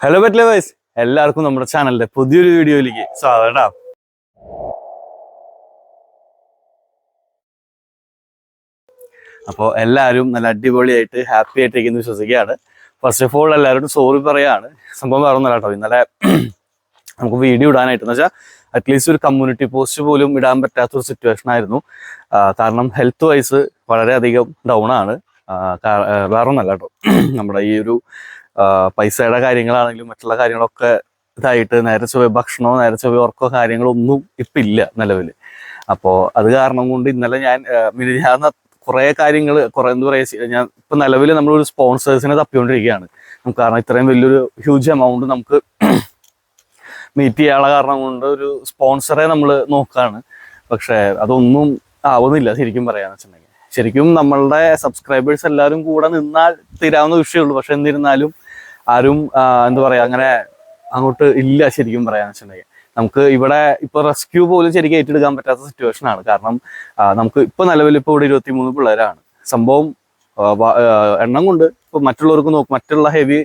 Hello bet lovers എല്ലാവർക്കും നമ്മുടെ ചാനലിന്റെ പുതിയൊരു വീഡിയോയിലേക്ക് സ്വാഗതം. അപ്പോൾ എല്ലാവരും നല്ല അടിപൊളിയായിട്ട് ഹാപ്പി ആയിട്ടിരിക്കുന്നു വിശ്വസിക്കുകയാണ്. ഫസ്റ്റ് ഓഫ് ഓൾ എല്ലാവരോടും സോറി പറയാണ്. സംഭവം ഒന്നല്ല കേട്ടോ ഇന്നലെ നമുക്ക് വീഡിയോ ഇടാനായിട്ട് എന്ന് വെച്ചാൽ അറ്റ്ലീസ്റ്റ് ഒരു കമ്മ്യൂണിറ്റി പോസ്റ്റ് പോലും ഇടാൻ പറ്റാത്ത ഒരു സിറ്റുവേഷൻ ആയിരുന്നു കാരണം ഹെൽത്ത് വൈസ് വളരെയധികം ഡൗൺ ആണ്. ആ, കാ- വേറെ ഒന്നല്ല കേട്ടോ നമ്മുടെ ഈ ഒരു പൈസയുടെ കാര്യങ്ങളാണെങ്കിലും മറ്റുള്ള കാര്യങ്ങളൊക്കെ ഇതായിട്ട് നേരെ ചൊവ്വ ഭക്ഷണമോ നേരെ ചൊവ്വ ഉറക്കോ കാര്യങ്ങളൊന്നും ഇപ്പം ഇല്ല നിലവിൽ അപ്പോൾ അത് കാരണം കൊണ്ട് ഇന്നലെ ഞാൻ മിനിഞ്ഞാന്ന കുറേ കാര്യങ്ങൾ കുറേ എന്താ പറയുക ഞാൻ ഇപ്പം നിലവിൽ നമ്മളൊരു സ്പോൺസേഴ്സിനെ തപ്പിക്കൊണ്ടിരിക്കുകയാണ്. നമുക്ക് കാരണം ഇത്രയും വലിയൊരു ഹ്യൂജ് എമൗണ്ട് നമുക്ക് മീറ്റ് ചെയ്യാനുള്ള കാരണം കൊണ്ട് ഒരു സ്പോൺസറെ നമ്മൾ നോക്കുകയാണ് പക്ഷേ അതൊന്നും ആവുന്നില്ല ശരിക്കും പറയാന്ന് വെച്ചിട്ടുണ്ടെങ്കിൽ ശരിക്കും നമ്മളുടെ സബ്സ്ക്രൈബേഴ്സ് എല്ലാവരും കൂടെ നിന്നാൽ തീരാവുന്ന വിഷയമുള്ളൂ. പക്ഷെ എന്നിരുന്നാലും ആരും എന്താ പറയാ അങ്ങനെ അങ്ങോട്ട് ഇല്ല ശരിക്കും പറയാന്ന് വെച്ചിട്ടുണ്ടെങ്കിൽ. നമുക്ക് ഇവിടെ ഇപ്പൊ റെസ്ക്യൂ പോലും ശരിക്കും ഏറ്റെടുക്കാൻ പറ്റാത്ത സിറ്റുവേഷൻ ആണ്. കാരണം നമുക്ക് ഇപ്പൊ നിലവിൽ ഇപ്പൊ ഇവിടെ ഇരുപത്തി മൂന്ന് പിള്ളേരാണ്. സംഭവം എണ്ണം കൊണ്ട് ഇപ്പൊ മറ്റുള്ളവർക്ക് നോക്കും. മറ്റുള്ള ഹെവി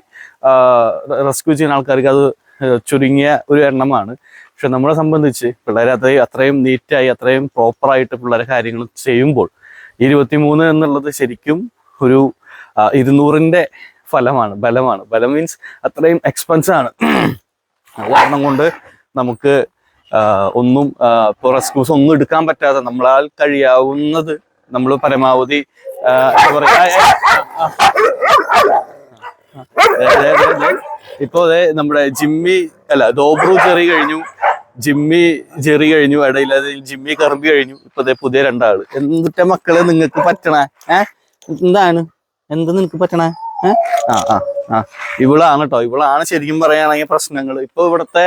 റെസ്ക്യൂ ചെയ്യുന്ന ആൾക്കാർക്ക് അത് ചുരുങ്ങിയ ഒരു എണ്ണമാണ്. പക്ഷെ നമ്മളെ സംബന്ധിച്ച് പിള്ളേരെ അത്രയും അത്രയും നീറ്റായി അത്രയും പ്രോപ്പറായിട്ട് പിള്ളേരെ കാര്യങ്ങൾ ചെയ്യുമ്പോൾ ഇരുപത്തി മൂന്ന് എന്നുള്ളത് ശരിക്കും ഒരു ഇരുന്നൂറിന്റെ ഫലമാണ് ബലമാണ് ബലം മീൻസ് അത്രയും എക്സ്പെൻസ് ആണ് കാരണം കൊണ്ട് നമുക്ക് ഒന്നും ഇപ്പോൾ റെസ്ക്യൂസ് ഒന്നും എടുക്കാൻ പറ്റാതെ നമ്മളാൽ കഴിയാവുന്നത് നമ്മൾ പരമാവധി എന്താ ഇപ്പോ അതെ നമ്മുടെ ജിമ്മി അല്ല ദോബ്രു ചെറി കഴിഞ്ഞു ജിമ്മി ജെറി കഴിഞ്ഞു ഇടയിൽ ജിമ്മി കറമ്പി കഴിഞ്ഞു ഇപ്പൊ ദേ പുതിയ രണ്ടാൾ എന്തിട്ട മക്കളെ നിങ്ങൾക്ക് പറ്റണേ ഏ എന്താണ് എന്താ നിനക്ക് പറ്റണേ ആ ആ ആ. ഇവളാണ് കേട്ടോ ഇവളാണ് ശരിക്കും പറയുകയാണെങ്കിൽ പ്രശ്നങ്ങൾ ഇപ്പൊ ഇവിടത്തെ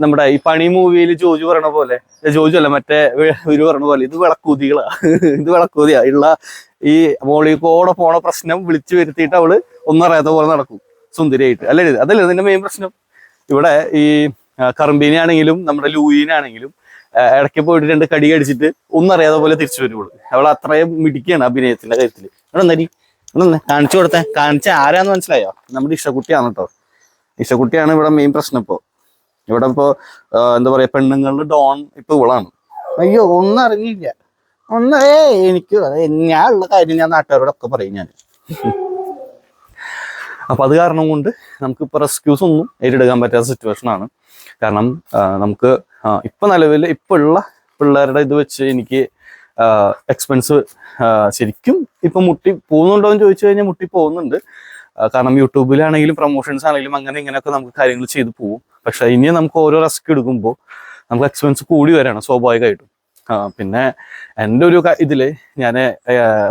നമ്മുടെ ഈ പണി മൂവിയിൽ ജോജു പറയണ പോലെ ജോജു അല്ല മറ്റേ ഇവർ പറയണ പോലെ ഇത് വിളക്കൂതികളാ. ഇത് വിളക്കൂതിയാ. ഉള്ള ഈ മോളിക്കോടെ പോണ പ്രശ്നം വിളിച്ചു വരുത്തിയിട്ട് അവൾ ഒന്നും പോലെ നടക്കും. സുന്ദരിയായിട്ട്. അല്ലേ അതല്ല ഇതിന്റെ മെയിൻ പ്രശ്നം? ഇവിടെ ഈ കറമ്പീനെ ആണെങ്കിലും നമ്മുടെ ലൂയിനാണെങ്കിലും ഇടയ്ക്ക് പോയിട്ട് രണ്ട് കടി കടിച്ചിട്ട് ഒന്നും അറിയാതെ പോലെ തിരിച്ചു വരുവുള്ളൂ അവൾ അത്രയും മിടിക്കുകയാണ് അഭിനയത്തിന്റെ നരി ഇവിടെ കാണിച്ചു കൊടുത്തേ. കാണിച്ച ആരാന്ന് മനസ്സിലായോ? നമ്മുടെ ഇഷ്ടക്കുട്ടിയാണ് കേട്ടോ ഇഷ്ടക്കുട്ടിയാണ് ഇവിടെ മെയിൻ പ്രശ്നം ഇപ്പോ. ഇവിടെ ഇപ്പോ എന്താ പറയാ പെണ്ണുങ്ങളുടെ ഡോൺ ഇപ്പൊ ഇവളാണ്. അയ്യോ ഒന്നും അറിഞ്ഞില്ല. ഒന്ന് എനിക്ക് ഞാൻ ഉള്ള കാര്യം ഞാൻ നാട്ടുകാരോടൊക്കെ പറയും ഞാൻ അപ്പൊ അത് കാരണം കൊണ്ട് നമുക്ക് ഇപ്പൊ റെസ്ക്യൂസ് ഒന്നും ഏറ്റെടുക്കാൻ പറ്റാത്ത സിറ്റുവേഷൻ ആണ്. കാരണം നമുക്ക് ഇപ്പൊ നിലവിൽ ഇപ്പൊ ഉള്ള പിള്ളേരുടെ ഇത് വെച്ച് എനിക്ക് എക്സ്പെൻസ് ശരിക്കും ഇപ്പം മുട്ടി പോകുന്നുണ്ടോ എന്ന് ചോദിച്ചു കഴിഞ്ഞാൽ മുട്ടി പോകുന്നുണ്ട്. കാരണം യൂട്യൂബിലാണെങ്കിലും പ്രൊമോഷൻസ് ആണെങ്കിലും അങ്ങനെ ഇങ്ങനെയൊക്കെ നമുക്ക് കാര്യങ്ങൾ ചെയ്തു പോകും പക്ഷേ ഇനി നമുക്ക് ഓരോ റിസ്ക് എടുക്കുമ്പോൾ നമുക്ക് എക്സ്പെൻസ് കൂടി വരാണ് സ്വാഭാവികമായിട്ടും. പിന്നെ എന്റെ ഒരു ഇതിൽ ഞാൻ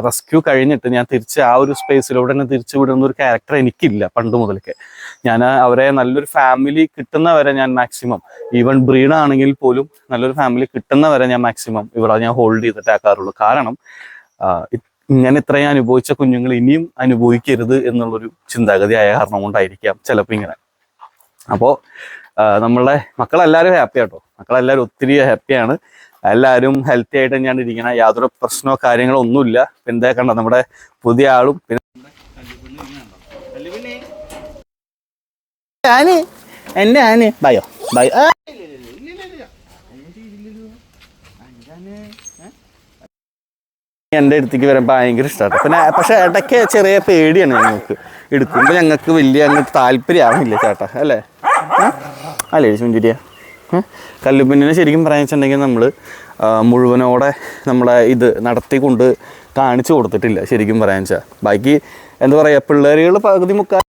റെസ്ക്യൂ കഴിഞ്ഞിട്ട് ഞാൻ തിരിച്ച് ആ ഒരു സ്പേസിലൂടെ തന്നെ തിരിച്ചു വിടുന്ന ഒരു ക്യാരക്ടർ എനിക്കില്ല പണ്ട് മുതലൊക്കെ ഞാൻ അവരെ നല്ലൊരു ഫാമിലി കിട്ടുന്നവരെ ഞാൻ മാക്സിമം ഈവൻ ബ്രീഡ് ആണെങ്കിൽ പോലും നല്ലൊരു ഫാമിലി കിട്ടുന്നവരെ ഞാൻ മാക്സിമം ഇവിടെ ഞാൻ ഹോൾഡ് ചെയ്തിട്ടാക്കാറുള്ളൂ കാരണം ഇങ്ങനെ ഇത്രയും അനുഭവിച്ച കുഞ്ഞുങ്ങൾ ഇനിയും അനുഭവിക്കരുത് എന്നുള്ളൊരു ചിന്താഗതി ആയ കാരണം കൊണ്ടായിരിക്കാം ചിലപ്പോൾ ഇങ്ങനെ. അപ്പോൾ നമ്മളുടെ മക്കളെല്ലാവരും ഹാപ്പി ആട്ടോ. മക്കളെല്ലാവരും ഒത്തിരി ഹാപ്പിയാണ് എല്ലാവരും ഹെൽത്തി ആയിട്ട് തന്നെയാണ് ഇരിക്കണം. യാതൊരു പ്രശ്നമോ കാര്യങ്ങളോ ഒന്നുമില്ല. എന്താ കണ്ട നമ്മുടെ പുതിയ ആളും പിന്നെ ആന് എന്റെ ആന്. ബയോ ബയോ. ആ, എന്റെ അടുത്തേക്ക് വരാൻ ഭയങ്കര ഇഷ്ടമാണ് പിന്നെ പക്ഷെ ഇടയ്ക്ക് ചെറിയ പേടിയാണ് ഞങ്ങൾക്ക് എടുക്കുമ്പോൾ ഞങ്ങൾക്ക് വലിയ അങ്ങ് ആവുന്നില്ല ചേട്ടാ അല്ലേ? അല്ലേ ചുഞ്ചുരിയ കല്ലുപിന്നിനെ ശരിക്കും പറയാൻ വെച്ചിട്ടുണ്ടെങ്കിൽ നമ്മൾ മുഴുവനോടെ നമ്മളെ ഇത് നടത്തിക്കൊണ്ട് കാണിച്ചു കൊടുത്തിട്ടില്ല ശരിക്കും പറയാൻ വെച്ചാൽ ബാക്കി എന്താ പറയുക പിള്ളേരുകൾ പകുതി മുക്കാൽ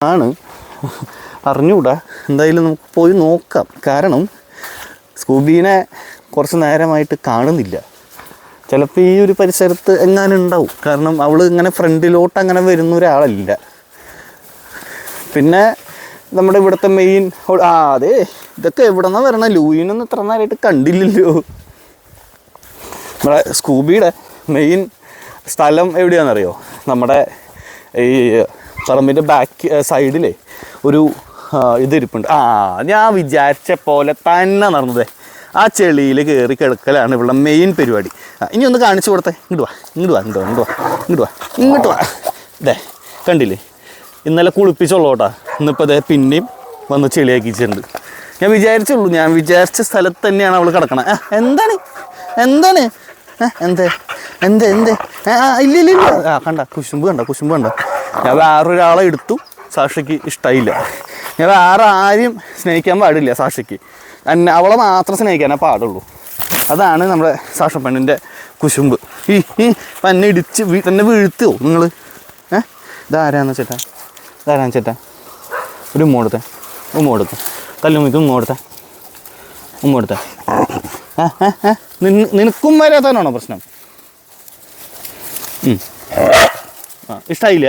ആണ്. അറിഞ്ഞുകൂടാ എന്തായാലും നമുക്ക് പോയി നോക്കാം. കാരണം സ്കൂബീനെ കുറച്ച് നേരമായിട്ട് കാണുന്നില്ല. ചിലപ്പോൾ ഈ ഒരു പരിസരത്ത് എങ്ങാനും ഉണ്ടാവും. കാരണം അവൾ ഇങ്ങനെ ഫ്രണ്ടിലോട്ട് അങ്ങനെ വരുന്ന ഒരാളല്ല. പിന്നെ നമ്മുടെ ഇവിടുത്തെ മെയിൻ ആ അതെ. ഇതൊക്കെ എവിടെ നിന്നാണ് വരണ? ലൂയിനൊന്നും ഇത്ര നേരമായിട്ട് കണ്ടില്ലല്ലോ. നമ്മുടെ സ്കൂബിയുടെ മെയിൻ സ്ഥലം എവിടെയാണെന്നറിയോ? നമ്മുടെ ഈ പറമ്പിന്റെ ബാക്ക് സൈഡിലെ ഒരു ഇതിരിപ്പുണ്ട്. ആ ഞാൻ വിചാരിച്ച പോലെ തന്നെ നടന്നതേ. ആ ചെളിയിൽ കയറി കിടക്കലാണ് ഇവിടെ മെയിൻ പരിപാടി. ഇനി ഒന്ന് കാണിച്ചു കൊടുത്തേ. ഇങ്ങോട്ട് വാ ഇങ്ങോട്ട് വാ ഇങ്ങോട്ട് വാ ഇങ്ങോട്ട് വാ ഇങ്ങോട്ട് വാ. ഇതേ കണ്ടില്ലേ? ഇന്നലെ കുളിപ്പിച്ചുള്ളോട്ടാ. ഇന്നിപ്പോൾ അതേ പിന്നെയും വന്ന് ചെളിയാക്കിച്ചിട്ടുണ്ട് ഞാൻ വിചാരിച്ചുള്ളൂ ഞാൻ വിചാരിച്ച സ്ഥലത്ത് തന്നെയാണ് അവൾ കിടക്കണത് എന്താണ്? എന്താണ്? എന്തേ? എന്തേ എന്ത്? ഇല്ല ഇല്ല ഇല്ല. ആ കണ്ട കുശുമ്പ് കണ്ട കുശുമ്പ് കണ്ട. ഞാൻ വേറൊരാളെ എടുത്തു. സാക്ഷിക്ക് ഇഷ്ടമായില്ല ഞാൻ വേറെ ആരെയും സ്നേഹിക്കാൻ പാടില്ല സാക്ഷിക്ക്. എന്നെ അവളെ മാത്രം സ്നേഹിക്കാനേ പാടുള്ളൂ. അതാണ് നമ്മുടെ സാക്ഷ പെണ്ണിന്റെ കുശുമ്പ്. ഈ ഈ തന്നെ ഇടിച്ച് എന്നെ വീഴ്ത്തുമോ നിങ്ങൾ ഏ? ഇതാരാന്ന് ചേട്ടാ ഇതാരാന്ന് ചേട്ടാ ഒരു ഉമ്മ കൊടുത്തേ. ഉമ്മ കൊടുത്തേ. തല്ലുമിക്ക് ഉമ്മ കൊടുത്തേ. ഉമ്മ കൊടുത്തേ. നിനക്കും വരാത്തവനാണോ പ്രശ്നം. ആ ഇഷ്ടായില്ല?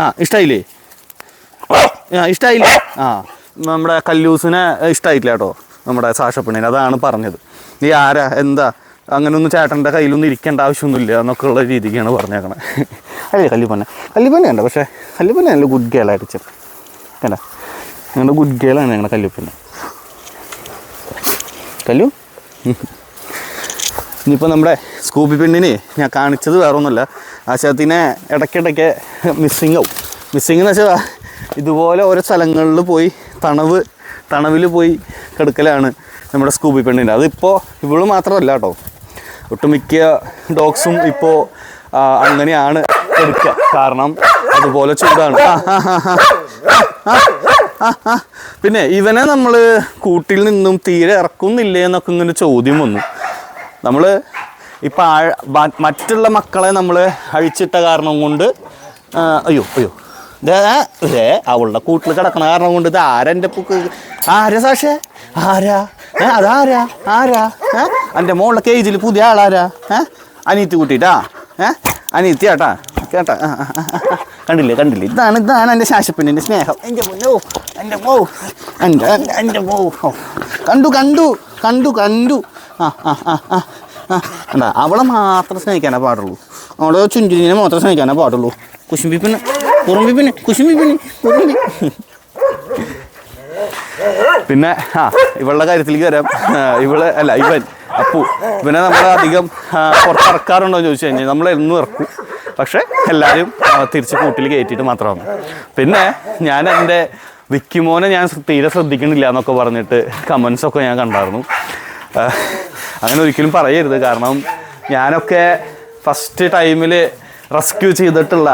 ആ ഇഷ്ടായില്ലേ? ആ ഇഷ്ടായില്ലേ? ആ നമ്മുടെ കല്ലൂസിനെ ഇഷ്ടായിട്ടില്ല കേട്ടോ നമ്മുടെ സാഷപ്പെണ്ണിനെ അതാണ് പറഞ്ഞത്. നീ ആരാ എന്താ അങ്ങനെയൊന്നും ചേട്ടന്റെ കയ്യിലൊന്നും ഇരിക്കേണ്ട ആവശ്യമൊന്നുമില്ല എന്നൊക്കെ ഉള്ള രീതിക്കാണ് പറഞ്ഞേക്കണേ. അല്ലേ കല്ലിപ്പന്ന കല്ലിപ്പന്നെ ഉണ്ട് പക്ഷേ കല്ലിപ്പന്നെ നല്ല ഗുഡ് ഗേളായിട്ട് ചെറുപ്പം കണ്ട? ഞങ്ങളുടെ ഗുഡ് ഗേളാണ് ഞങ്ങളുടെ കല്ലിപ്പന്നെ കല്ലു? ഇനിയിപ്പോൾ നമ്മുടെ സ്കൂബി പെണ്ണിന് ഞാൻ കാണിച്ചത് വേറെ ഒന്നുമല്ല ആശാത്തിനെ ഇടയ്ക്കിടയ്ക്ക് മിസ്സിങ് ആവും. മിസ്സിങ് എന്ന് വെച്ചാൽ ഇതുപോലെ ഓരോ സ്ഥലങ്ങളിൽ പോയി തണവ് തണവിൽ പോയി കിടക്കലാണ് നമ്മുടെ സ്കൂബി പെണ്ണിന്റെ. അതിപ്പോൾ ഇവൾ മാത്രമല്ല കേട്ടോ. ഒട്ടുമിക്ക ഡോഗ്സും ഇപ്പോൾ അങ്ങനെയാണ് എടുക്കുക. കാരണം അതുപോലെ ചൂടാണ്. പിന്നെ ഇവനെ നമ്മൾ കൂട്ടിൽ നിന്നും തീരെ ഇറക്കുന്നില്ലേ എന്നൊക്കെ ഇങ്ങനെ ചോദ്യം വന്നു. നമ്മൾ ഇപ്പം മറ്റുള്ള മക്കളെ നമ്മൾ അഴിച്ചിട്ട കാരണം കൊണ്ട് അയ്യോ അയ്യോ. ഇതേ അവളുടെ കൂട്ടിൽ കിടക്കണ കാരണം കൊണ്ട് ഇത് ആരെന്റെ പൂക്ക് ആരാ സാക്ഷേ ആരാ? ഏ അതാരാ? ആരാ? ഏ എന്റെ മോളുടെ കേജിൽ പുതിയ ആളാരാ? ഏ അനീത്തി കൂട്ടിയിട്ടാ ഏ അനീത്തി ആട്ടാ? കേട്ടാ. കണ്ടില്ലേ കണ്ടില്ലേ? ഇതാണ് ഇതാണ് എന്റെ ശാശപ്പിന്റെ സ്നേഹം. എന്റെ മോ എന്റെ മോ എന്റെ എന്റെ മോ. കണ്ടു കണ്ടു കണ്ടു കണ്ടു. കണ്ടാ അവളെ മാത്രം സ്നേഹിക്കാനേ പാടുള്ളൂ. അവളെ ചുഞ്ചുരിനെ മാത്രം സ്നേഹിക്കാനേ പാടുള്ളൂ. കുശുമ്പി പിന്നെ കുറുമ്പി പിന്നെ കുശുമ്പി പിന്നെ കുറുമ്പി പിന്നെ ആ ഇവളുടെ കാര്യത്തിലേക്ക് വരാം. ഇവൾ അല്ല ഇവൻ അപ്പു. ഇവനെ നമ്മൾ അധികം പുറത്തിറക്കാറുണ്ടോ എന്ന് ചോദിച്ചു കഴിഞ്ഞാൽ നമ്മൾ എന്നും ഇറക്കും. പക്ഷേ എല്ലാവരും തിരിച്ച് കൂട്ടിൽ കയറ്റിയിട്ട് മാത്രമാണ്. പിന്നെ ഞാൻ എന്റെ വിക്കിമോനെ ഞാൻ തീരെ ശ്രദ്ധിക്കണില്ല എന്നൊക്കെ പറഞ്ഞിട്ട് കമൻസൊക്കെ ഞാൻ കണ്ടായിരുന്നു. അങ്ങനെ ഒരിക്കലും പറയരുത്. കാരണം ഞാനൊക്കെ ഫസ്റ്റ് ടൈമിൽ റെസ്ക്യൂ ചെയ്തിട്ടുള്ള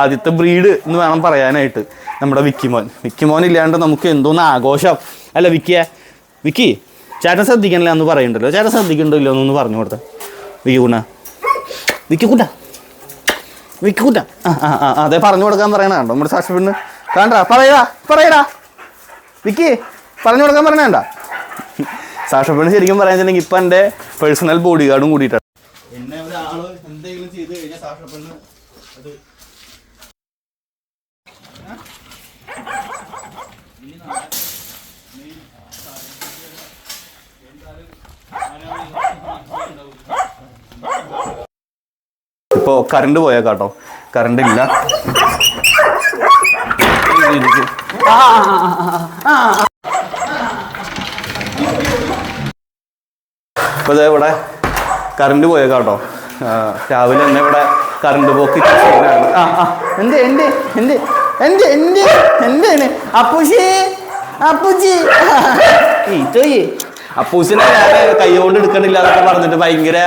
ആദ്യത്തെ ബ്രീഡ് എന്ന് വേണം പറയാനായിട്ട്. നമ്മുടെ വിക്കിമോൻ വിക്കിമോൻ ഇല്ലാണ്ട് നമുക്ക് എന്തോന്ന് ആഘോഷം. അല്ല വിക്കിയ വിക്കി ചേട്ടൻ ശ്രദ്ധിക്കണില്ല എന്ന് പറയണ്ടല്ലോ. ചേട്ടൻ ശ്രദ്ധിക്കണ്ടോ ഇല്ലോ എന്നൊന്ന് പറഞ്ഞു കൊടുത്ത. വിക്കി കൂട്ട. വിക്കി കൂട്ട. വിക്കി കൂട്ട. ആ ആ ആ അതെ പറഞ്ഞു കൊടുക്കാൻ പറയണ കണ്ടോ? നമ്മുടെ സാക്ഷി പെണ്ണ് കണ്ടാ? പറയടാ പറയടാ. വിക്കി പറഞ്ഞു കൊടുക്കാൻ പറഞ്ഞേണ്ട സാക്ഷപ്പെണ്ണ് ശരിക്കും പറയാന്നുണ്ടെങ്കിൽ ഇപ്പൊ എന്റെ പേഴ്സണൽ ബോഡി ഗാർഡും കൂടിയിട്ടാണ് എന്നെ ഒരാൾ എന്തെങ്കിലും ചെയ്ത് കഴിഞ്ഞാൽ സാക്ഷപ്പെണ്ണ് അത് ഇപ്പോ കറണ്ട് പോയേക്കാട്ടോ കറണ്ട് ഇല്ല. ആ, ഇപ്പോൾ ഇവിടെ കറണ്ട് പോയേക്കാട്ടോ രാവിലെ തന്നെ ഇവിടെ കറണ്ട് പോക്ക്. ആ ആ. എന്ത് എന്ത് എന്ത് എന്ത് എന്ത് എന്താണ്? അപ്പൂശി അപ്പൂച്ചി. അപ്പൂസിനെ ഞാൻ കൈകൊണ്ട് എടുക്കണില്ല എന്നൊക്കെ പറഞ്ഞിട്ട് ഭയങ്കര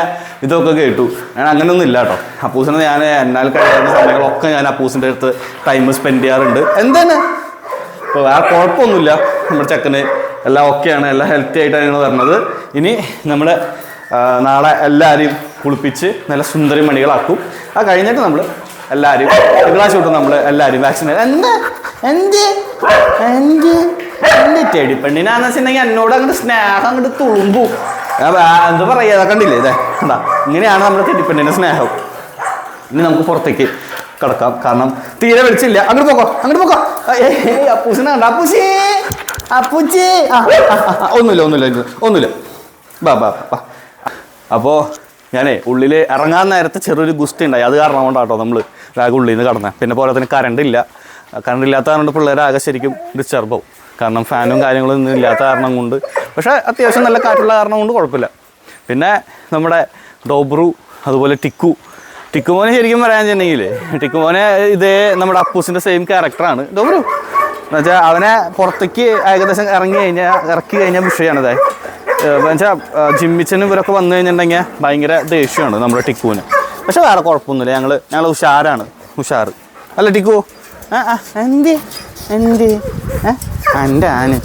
ഇതൊക്കെ കേട്ടു. ഞാൻ അങ്ങനെയൊന്നും ഇല്ല കേട്ടോ. അപ്പൂസിനെ ഞാൻ എന്നാൽ കഴിയുന്ന സമയങ്ങളൊക്കെ ഞാൻ അപ്പൂസിന്റെ അടുത്ത് ടൈം സ്പെൻഡ് ചെയ്യാറുണ്ട്. എന്താണ്? ഇപ്പോൾ വേറെ കുഴപ്പമൊന്നുമില്ല. നമ്മുടെ ചെക്കന് എല്ലാം ഓക്കെയാണ് എല്ലാം ഹെൽത്തി ആയിട്ടാണ് പറഞ്ഞത് ഇനി നമ്മൾ നാളെ എല്ലാവരെയും കുളിപ്പിച്ച് നല്ല സുന്ദരി മണികളാക്കും. ആ കഴിഞ്ഞിട്ട് നമ്മൾ എല്ലാവരും തിങ്കളാഴ്ച തൊട്ട് നമ്മൾ എല്ലാവരും വാക്സിൻ എന്ത്? എന്ത്? എന്ത്? എന്ത് ചെടിപ്പെണ്ണിനാന്ന് വെച്ചിട്ടുണ്ടെങ്കിൽ എന്നോട് അങ്ങോട്ട് സ്നേഹം അങ്ങോട്ട് തുളുമ്പു. എന്താ പറയുക കണ്ടില്ലേ ഇതേ എന്താ ഇങ്ങനെയാണ് നമ്മുടെ ചെടിപ്പെണ്ണിന്റെ സ്നേഹം. ഇനി നമുക്ക് പുറത്തേക്ക് കിടക്കാം. കാരണം തീരെ വെളിച്ചില്ല അങ്ങോട്ട് പോക്കോ അങ്ങോട്ട് പോക്കോ. ഏയ്, അപ്പൂസിനെ അപ്പൂസി അപ്പൂച്ചി. ഒന്നുമില്ല ഒന്നുമില്ല, ഒന്നുമില്ല. ബാ ബാ ബാ. അപ്പോൾ ഞാനേ ഉള്ളിൽ ഇറങ്ങാൻ നേരത്തെ ചെറിയൊരു ഗുസ്തി ഉണ്ടായി. അത് കാരണം കൊണ്ടാട്ടോ നമ്മൾ ആകെ ഉള്ളിൽ നിന്ന് കടന്നത് പിന്നെ പോലെ തന്നെ കറണ്ട് ഇല്ല. കറണ്ട് ഇല്ലാത്ത കാരണം പിള്ളേർ ആകെ ശരിക്കും ഡിസ്റ്റർബ് ആവും. കാരണം ഫാനും കാര്യങ്ങളും ഒന്നും ഇല്ലാത്ത കാരണം കൊണ്ട്. പക്ഷേ അത്യാവശ്യം നല്ല കാറ്റുള്ള കാരണം കൊണ്ട് കുഴപ്പമില്ല. പിന്നെ നമ്മുടെ ഡോബ്രു അതുപോലെ ടിക്കു ടിക്കുമോനെ ശരിക്കും പറയാൻ ചെന്നെങ്കിലേ ടിക്കുമോനെ ഇതേ നമ്മുടെ അപ്പൂസിന്റെ സെയിം ക്യാരക്ടറാണ് ഡോബ്രു എന്നുവെച്ചാൽ അവനെ പുറത്തേക്ക് ഏകദേശം ഇറങ്ങി കഴിഞ്ഞാൽ ഇറക്കി കഴിഞ്ഞാൽ വിഷയമാണിത് എന്നുവെച്ചാൽ ജിമ്മിച്ചനും ഇവരൊക്കെ വന്നു കഴിഞ്ഞിട്ടുണ്ടെങ്കിൽ ഭയങ്കര ദേഷ്യമാണ് നമ്മുടെ ടിക്കുവിന്. പക്ഷെ വേറെ കുഴപ്പമൊന്നുമില്ല. ഞങ്ങൾ ഞങ്ങൾ ഉഷാറാണ് ഉഷാറ്. അല്ല ടിക്കു. ആ ആ എന്ത്? എന്ത്? എന്റെ ആന്.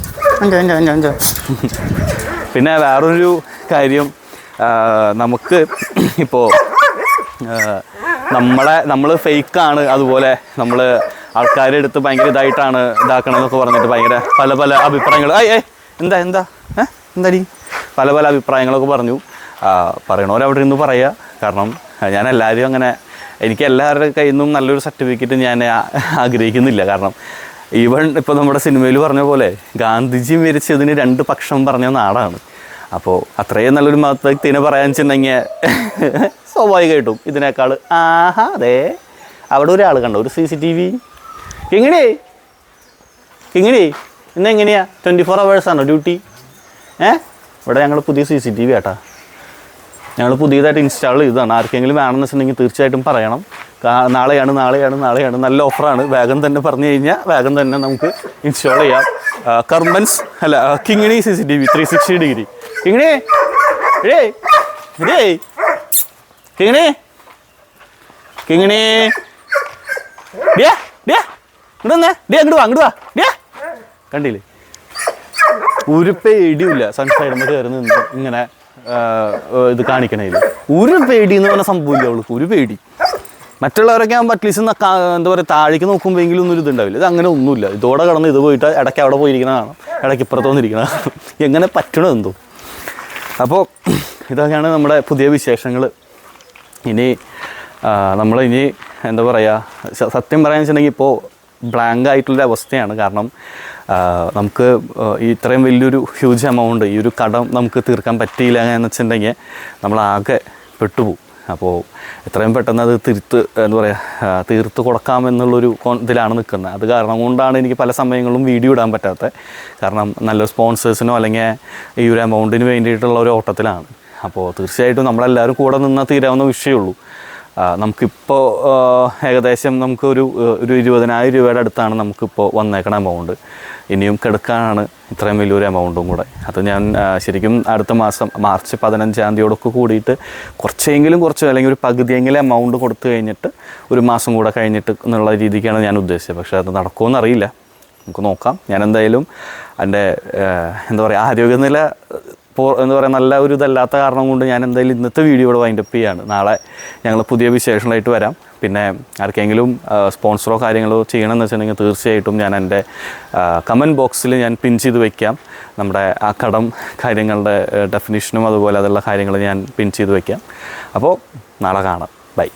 പിന്നെ വേറൊരു കാര്യം നമുക്ക് ഇപ്പോൾ നമ്മളെ നമ്മൾ ഫേക്കാണ് അതുപോലെ നമ്മൾ ആൾക്കാരുടെ അടുത്ത് ഭയങ്കര ഇതായിട്ടാണ് ഇതാക്കണമെന്നൊക്കെ പറഞ്ഞിട്ട് ഭയങ്കര പല പല അഭിപ്രായങ്ങൾ. ഏയ് എന്താ എന്താ? ഏ എന്താടി? പല പല അഭിപ്രായങ്ങളൊക്കെ പറഞ്ഞു. പറയണവരവിടെ ഇരുന്ന് പറയുക കാരണം ഞാൻ എല്ലാവരും അങ്ങനെ എനിക്ക് എല്ലാവരുടെ കയ്യിൽ നിന്നും നല്ലൊരു സർട്ടിഫിക്കറ്റ് ഞാൻ ആഗ്രഹിക്കുന്നില്ല. കാരണം ഈവൺ ഇപ്പോൾ നമ്മുടെ സിനിമയിൽ പറഞ്ഞ പോലെ ഗാന്ധിജി മരിച്ചതിന് രണ്ട് പക്ഷം പറഞ്ഞ നാടാണ്. അപ്പോൾ അത്രയും നല്ലൊരു വ്യക്തിനെ പറയാൻ വെച്ചിട്ടുണ്ടെങ്കിൽ സ്വാഭാവികമായിട്ടും ഇതിനേക്കാൾ ആഹാ അതെ. അവിടെ ഒരാൾ കണ്ടോ ഒരു സി സി ടി വി എങ്ങനെ എങ്ങനെ ഇന്ന് എങ്ങനെയാ? ട്വന്റി ഫോർ ആണോ ഡ്യൂട്ടി ഏ? ഇവിടെ ഞങ്ങൾ പുതിയ സി സി ടി വി ആട്ടാ. ഞങ്ങൾ പുതിയതായിട്ട് ഇൻസ്റ്റാൾ ചെയ്തതാണ്. ആർക്കെങ്കിലും വേണമെന്ന് വെച്ചിട്ടുണ്ടെങ്കിൽ തീർച്ചയായിട്ടും പറയണം. നാളെയാണ് നാളെയാണ് നാളെയാണ്. നല്ല ഓഫറാണ് വേഗം തന്നെ പറഞ്ഞു കഴിഞ്ഞാൽ വേഗം തന്നെ നമുക്ക് ഇൻസ്റ്റാൾ ചെയ്യാം. കർമ്മൻസ് അല്ല Kingini C C T V three sixty degree Kingini ഇടേ ഇടേ കിങ്ങിണി കിങ്ങിണി ഡിയാ ഡിയാ ഇങ്ങോട്ട് വന്നേ. ഡിയാ ഇങ്ങോട്ട് വാ ഇങ്ങോട്ട് വാ. ഡിയാ കണ്ടില്ലേ? ഒരു പേടിയില്ല സൺസൈഡ് കയറി നിന്ന് ഇങ്ങനെ ഇത് കാണിക്കണേൽ. ഒരു പേടി എന്ന് പറഞ്ഞ സംഭവമില്ല അവൾക്ക്. ഒരു പേടി. മറ്റുള്ളവരൊക്കെ ആകുമ്പോൾ അറ്റ്ലീസ്റ്റ് എന്താ പറയുക താഴേക്ക് നോക്കുമ്പോഴെങ്കിലും ഒന്നും ഇതുണ്ടാവില്ല. ഇത് അങ്ങനെ ഒന്നുമില്ല. ഇതോടെ കടന്ന് ഇത് പോയിട്ട് ഇടയ്ക്ക് അവിടെ പോയിരിക്കണ കാണാം ഇടയ്ക്ക് ഇപ്പുറത്ത് വന്നിരിക്കണ കാണാം എങ്ങനെ പറ്റണോ എന്തോ? അപ്പോൾ ഇതൊക്കെയാണ് നമ്മുടെ പുതിയ വിശേഷങ്ങൾ ഇനി നമ്മൾ ഇനി എന്താ പറയുക സത്യം പറയാന്ന് വെച്ചിട്ടുണ്ടെങ്കിൽ ഇപ്പോൾ ബ്ലാങ്ക് ആയിട്ടുള്ള അവസ്ഥയാണ്. കാരണം നമുക്ക് ഇത്രയും വലിയൊരു ഹ്യൂജ് എമൗണ്ട് ഈ ഒരു കടം നമുക്ക് തീർക്കാൻ പറ്റിയില്ല എന്ന് വെച്ചിട്ടുണ്ടെങ്കിൽ നമ്മളാകെ പെട്ടുപോകും. അപ്പോൾ എത്രയും പെട്ടെന്ന് അത് തിരുത്ത് എന്താ പറയുക തീർത്ത് കൊടുക്കാം എന്നുള്ളൊരു കോൺ- ഇതിലാണ് നിൽക്കുന്നത്. അത് കാരണം കൊണ്ടാണ് എനിക്ക് പല സമയങ്ങളിലും വീഡിയോ ഇടാൻ പറ്റാത്തത്. കാരണം നല്ല സ്പോൺസേഴ്സിനോ അല്ലെങ്കിൽ ഈ ഒരു എമൗണ്ടിന് വേണ്ടിയിട്ടുള്ള ഒരു ഓട്ടത്തിലാണ്. അപ്പോൾ തീർച്ചയായിട്ടും നമ്മളെല്ലാവരും കൂടെ നിന്നാൽ തീരാവുന്ന വിഷയമുള്ളൂ. നമുക്കിപ്പോൾ ഏകദേശം നമുക്കൊരു ഒരു ഇരുപതിനായിരം രൂപയുടെ അടുത്താണ് നമുക്കിപ്പോൾ വന്നേക്കണ എമൗണ്ട് ഇനിയും കിടക്കാനാണ് ഇത്രയും വലിയൊരു എമൗണ്ടും കൂടെ. അത് ഞാൻ ശരിക്കും അടുത്ത മാസം മാർച്ച് പതിനഞ്ചാം തീയതിയോടൊക്കെ കൂടിയിട്ട് കുറച്ചെങ്കിലും കുറച്ച് അല്ലെങ്കിൽ ഒരു പകുതിയെങ്കിലും എമൗണ്ട് കൊടുത്തു കഴിഞ്ഞിട്ട് ഒരു മാസം കൂടെ കഴിഞ്ഞിട്ട് എന്നുള്ള രീതിക്കാണ് ഞാൻ ഉദ്ദേശിച്ചത്. പക്ഷേ അത് നടക്കുമെന്ന് അറിയില്ല. നമുക്ക് നോക്കാം. ഞാൻ എന്തായാലും എന്റെ എന്താ പറയുക ആരോഗ്യനില എന്താ പറയുക നല്ല ഒരു ഇതല്ലാത്ത കാരണം കൊണ്ട് ഞാൻ എന്തായാലും ഇന്നത്തെ വീഡിയോ ഇവിടെ വൈൻഡപ്പ് ചെയ്യാണ്. നാളെ ഞങ്ങൾ പുതിയ വിശേഷങ്ങളായിട്ട് വരാം. പിന്നെ ആർക്കെങ്കിലും സ്പോൺസറോ കാര്യങ്ങളോ ചെയ്യണമെന്ന് വെച്ചിട്ടുണ്ടെങ്കിൽ തീർച്ചയായിട്ടും ഞാൻ എന്റെ കമന്റ് ബോക്സിൽ ഞാൻ പിൻ ചെയ്ത് വയ്ക്കാം നമ്മുടെ ആ കടം കാര്യങ്ങളുടെ ഡെഫിനിഷനും അതുപോലെ അതുള്ള കാര്യങ്ങൾ ഞാൻ പിൻ ചെയ്ത് വയ്ക്കാം അപ്പോൾ നാളെ കാണാം. ബൈ